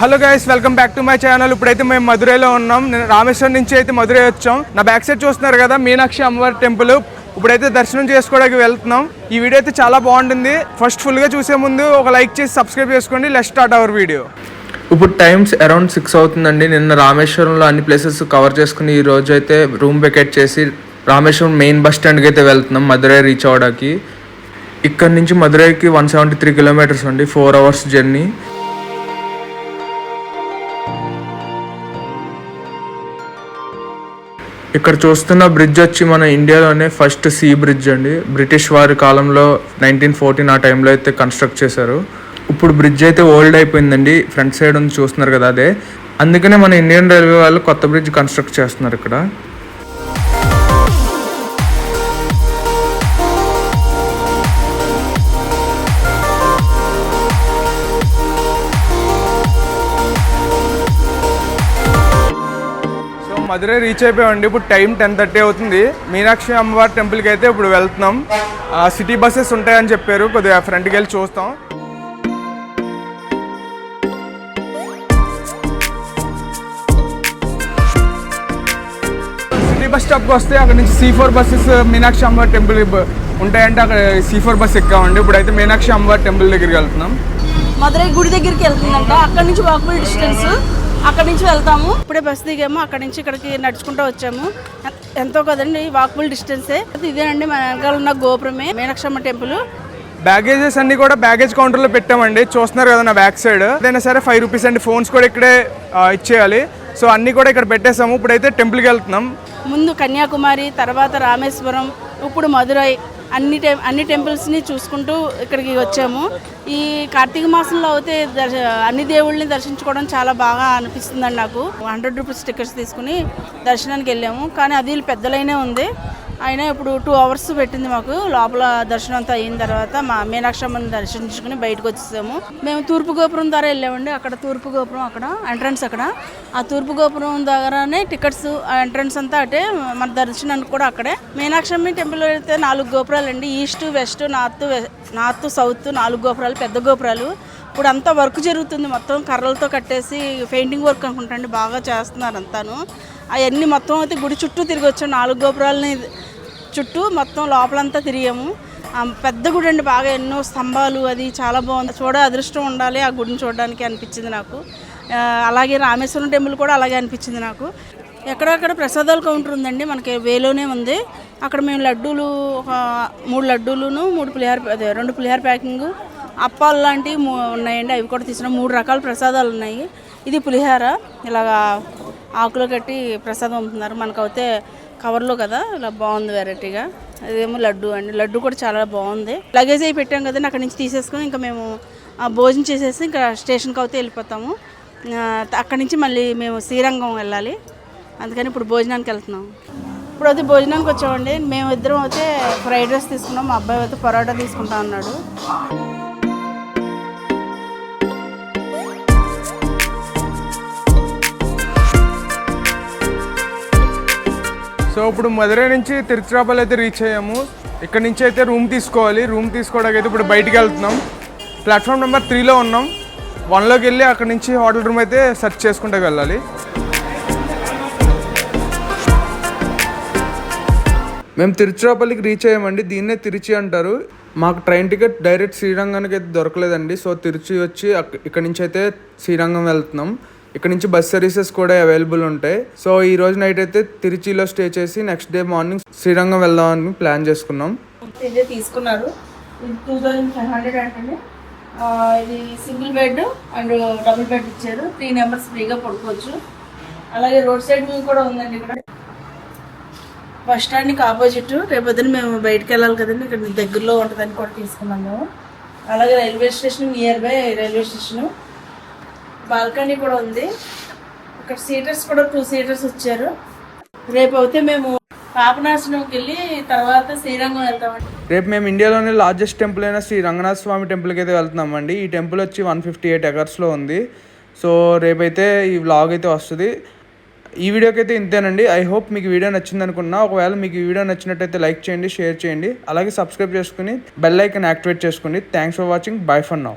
Hello guys welcome back to my channel ఇప్పుడైతే మేము మధురైలో ఉన్నాం. నేను రామేశ్వరం నుంచి అయితే మధురై వచ్చాం. నా బ్యాక్ సైడ్ చూస్తున్నారు కదా మీనాక్షి అమ్మవారి టెంపుల్ ఇప్పుడైతే దర్శనం చేసుకోవడానికి వెళ్తున్నాం. ఈ వీడియో అయితే చాలా బాగుంటుంది. ఫస్ట్ ఫుల్గా చూసే ముందు ఒక లైక్ చేసి సబ్స్క్రైబ్ చేసుకోండి. లెట్ స్టార్ట్ అవర్ వీడియో ఇప్పుడు టైమ్స్ అరౌండ్ సిక్స్ అవుతుందండి. నిన్న రామేశ్వరంలో అన్ని ప్లేసెస్ కవర్ చేసుకుని ఈ రోజు అయితే రూమ్ వెకేట్ చేసి రామేశ్వరం మెయిన్ బస్ స్టాండ్కి అయితే వెళ్తున్నాం మధురై రీచ్ అవ్వడానికి ఇక్కడ నుంచి మధురైకి వన్ సెవెంటీ త్రీ కిలోమీటర్స్ అండి ఫోర్ అవర్స్ జర్నీ ఇక్కడ చూస్తున్న బ్రిడ్జ్ వచ్చి మన ఇండియాలోనే ఫస్ట్ సీ బ్రిడ్జ్ అండి. బ్రిటిష్ వారి కాలంలో నైన్టీన్ ఫోర్టీన్ ఆ టైంలో అయితే కన్స్ట్రక్ట్ చేశారు. ఇప్పుడు బ్రిడ్జ్ అయితే ఓల్డ్ అయిపోయిందండి. ఫ్రంట్ సైడ్ ఉంది చూస్తున్నారు కదా అదే. అందుకనే మన ఇండియన్ రైల్వే వాళ్ళు కొత్త బ్రిడ్జ్ కన్స్ట్రక్ట్ చేస్తున్నారు ఇక్కడ. మధురై రీచ్ అయిపోయామండి. ఇప్పుడు టైం టెన్ థర్టీ అవుతుంది. మీనాక్షి అమ్మవారి టెంపుల్కి అయితే ఇప్పుడు వెళ్తున్నాం. సిటీ బస్సెస్ ఉంటాయని చెప్పారు. కొద్దిగా ఫ్రంట్కి వెళ్ళి చూస్తాం. సిటీ బస్ స్టాప్కి వస్తే అక్కడ నుంచి సి ఫోర్ బస్సెస్ మీనాక్షి అమ్మవారి టెంపుల్ ఉంటాయంటే అక్కడ సి ఫోర్ బస్ ఎక్కామండి. ఇప్పుడైతే మీనాక్షి అమ్మవారి టెంపుల్ దగ్గరికి వెళ్తున్నాం. మధురై గుడి దగ్గరికి వెళ్తుందంట. అక్కడ నుంచి వాకబుల్ డిస్టెన్స్ అక్కడ నుంచి వెళ్తాము. ఇప్పుడే బస్ దిగాము. అక్కడ నుంచి ఇక్కడికి నడుచుకుంటూ వచ్చాము. ఎంతో కదండి వాకబుల్ డిస్టెన్సే. ఇదేనండి మన వెనకాల ఉన్న గోపురమే మీనాక్షమ్మ టెంపుల్. బ్యాగేజెస్ అన్ని కూడా బ్యాగేజ్ కౌంటర్లో పెట్టామండి. చూస్తున్నారు కదా నా బ్యాక్ సైడ్. ఏదైనా సరే ఫైవ్ రూపీస్ అండి ఫోన్స్ కూడా ఇక్కడే ఇచ్చేయాలి. సో అన్ని కూడా ఇక్కడ పెట్టేసాము ఇప్పుడైతే టెంపుల్కి వెళ్తున్నాం. ముందు కన్యాకుమారి తర్వాత రామేశ్వరం ఇప్పుడు మదురై అన్ని టెం అన్ని టెంపుల్స్ని చూసుకుంటూ ఇక్కడికి వచ్చాము. ఈ కార్తీక మాసంలో అయితే దర్శ అన్ని దేవుళ్ళని దర్శించుకోవడం చాలా బాగా అనిపిస్తుందండి నాకు. హండ్రెడ్ రూపీస్ టికెట్స్ తీసుకుని దర్శనానికి వెళ్ళాము. కానీ అది పెద్దలైనే ఉంది. అయినా ఇప్పుడు టూ అవర్స్ పెట్టింది మాకు. లోపల దర్శనం అంతా అయిన తర్వాత మా మీనాక్షమ్మని దర్శించుకుని బయటకు వచ్చేసాము. మేము తూర్పు గోపురం ద్వారా వెళ్ళామండి. అక్కడ తూర్పు గోపురం అక్కడ ఎంట్రన్స్ అక్కడ. ఆ తూర్పు గోపురం దగ్గరనే టికెట్స్ ఎంట్రన్స్ అంతా అటే మన దర్శనానికి కూడా అక్కడే. మీనాక్షమ్మ టెంపుల్ అయితే నాలుగు గోపురాలు అండి east west north north south నాలుగు గోపురాలు పెద్ద గోపురాలు. ఇప్పుడు అంతా వర్క్ జరుగుతుంది మొత్తం. కర్రలతో కట్టేసి పెయింటింగ్ వర్క్ అనుకుంటండి బాగా చేస్తున్నారు అంతాను. అవన్నీ మొత్తం అయితే గుడి చుట్టూ తిరిగి వచ్చాం. నాలుగు గోపురాలని చుట్టూ మొత్తం లోపలంతా తిరిగాము. పెద్ద గుడి అండి బాగా ఎన్నో స్తంభాలు అది చాలా బాగుంది. చూడ అదృష్టం ఉండాలి ఆ గుడిని చూడడానికి అనిపించింది నాకు. అలాగే రామేశ్వరం టెంపుల్ కూడా అలాగే అనిపించింది నాకు. ఎక్కడక్కడ ప్రసాదాల కౌంటర్ ఉందండి మనకి వేలోనే ఉంది. అక్కడ మేము లడ్డూలు ఒక మూడు లడ్డూలును మూడు పులిహార అదే రెండు పులిహార ప్యాకింగ్ అప్పాలు లాంటివి ఉన్నాయండి. అవి కూడా తీసుకున్నాం. మూడు రకాల ప్రసాదాలు ఉన్నాయి. ఇది పులిహార. ఇలాగా ఆకులు కట్టి ప్రసాదం అమ్ముతున్నారు. మనకైతే కవర్లో కదా ఇలా బాగుంది వెరైటీగా. అదేమో లడ్డు అండి. లడ్డు కూడా చాలా బాగుంది. లగేజ్ అయి పెట్టాం కదండి అక్కడ నుంచి తీసేసుకొని ఇంకా మేము భోజనం చేసేసి ఇంకా స్టేషన్కి అయితే వెళ్ళిపోతాము. అక్కడి నుంచి మళ్ళీ మేము శ్రీరంగం వెళ్ళాలి. అందుకని ఇప్పుడు భోజనానికి వెళ్తున్నాం. ఇప్పుడు అయితే భోజనానికి వచ్చామండి. మేము ఇద్దరం అయితే ఫ్రైడ్ రైస్ తీసుకున్నాం. మా అబ్బాయి అయితే పరోటా తీసుకుంటా అన్నాడు సో ఇప్పుడు మధురై నుంచి తిరుచిరాపల్లి అయితే రీచ్ అయ్యాము. ఇక్కడ నుంచి అయితే రూమ్ తీసుకోవాలి. రూమ్ తీసుకోవడానికి అయితే ఇప్పుడు బయటికి వెళ్తున్నాం. ప్లాట్ఫామ్ నెంబర్ త్రీలో ఉన్నాం. వన్లోకి వెళ్ళి అక్కడ నుంచి హోటల్ రూమ్ అయితే సెర్చ్ చేసుకుంటూ వెళ్ళాలి. మేము తిరుచిరాపల్లికి రీచ్ అయ్యామండి. దీన్నే తిరుచి అంటారు. మాకు ట్రైన్ టికెట్ డైరెక్ట్ శ్రీరంగానికి అయితే దొరకలేదండి. సో తిరుచి వచ్చి ఇక్కడ నుంచి అయితే శ్రీరంగం వెళ్తున్నాం. ఇక్కడ నుంచి బస్ సర్వీసెస్ కూడా అవైలబుల్ ఉంటాయి. సో ఈ రోజు నైట్ అయితే తిరుచిలో స్టే చేసి నెక్స్ట్ డే మార్నింగ్ శ్రీరంగం వెళ్దామని ప్లాన్ చేసుకున్నాం. ఇదే తీసుకున్నారు. టూ థౌజండ్ ఫైవ్ హండ్రెడ్ అంటే ఇది single bed and double bed ఇచ్చారు. త్రీ నెంబర్స్ ఫ్రీగా పడుకోవచ్చు. అలాగే రోడ్ సైడ్ వ్యూ కూడా ఉందండి ఇక్కడ. బస్ స్టాండ్కి ఆపోజిట్. రేపొద్దున మేము బయటకు వెళ్ళాలి కదండి. ఇక్కడ దగ్గరలో ఉంటుందని కూడా తీసుకున్నాం మేము అలాగే railway station near by railway station. Balcony కూడా ఉంది. ఇక్కడ సీటర్స్ కూడా టూ సీటర్స్ ఇచ్చారు రేపు అయితే మేము పాపనాశనంకి వెళ్ళి తర్వాత శ్రీరంగం వెళ్తామండి. రేపు మేము ఇండియాలోనే లార్జెస్ట్ టెంపుల్ అయిన శ్రీ రంగనాథ స్వామి టెంపుల్కి అయితే వెళ్తున్నామండి. ఈ టెంపుల్ వచ్చి వన్ ఫిఫ్టీ ఎయిట్ ఎకర్స్లో ఉంది. సో రేపైతే ఈ వ్లాగ్ అయితే వస్తుంది. ఈ వీడియోకి అయితే ఇంతేనండి. ఐ హోప్ మీకు వీడియో నచ్చింది అనుకున్నా. ఒకవేళ మీకు ఈ వీడియో నచ్చినట్టయితే లైక్ చేయండి షేర్ చేయండి. అలాగే సబ్స్క్రైబ్ చేసుకుని బెల్ ఐకన్ యాక్టివేట్ చేసుకోండి thanks for watching bye for now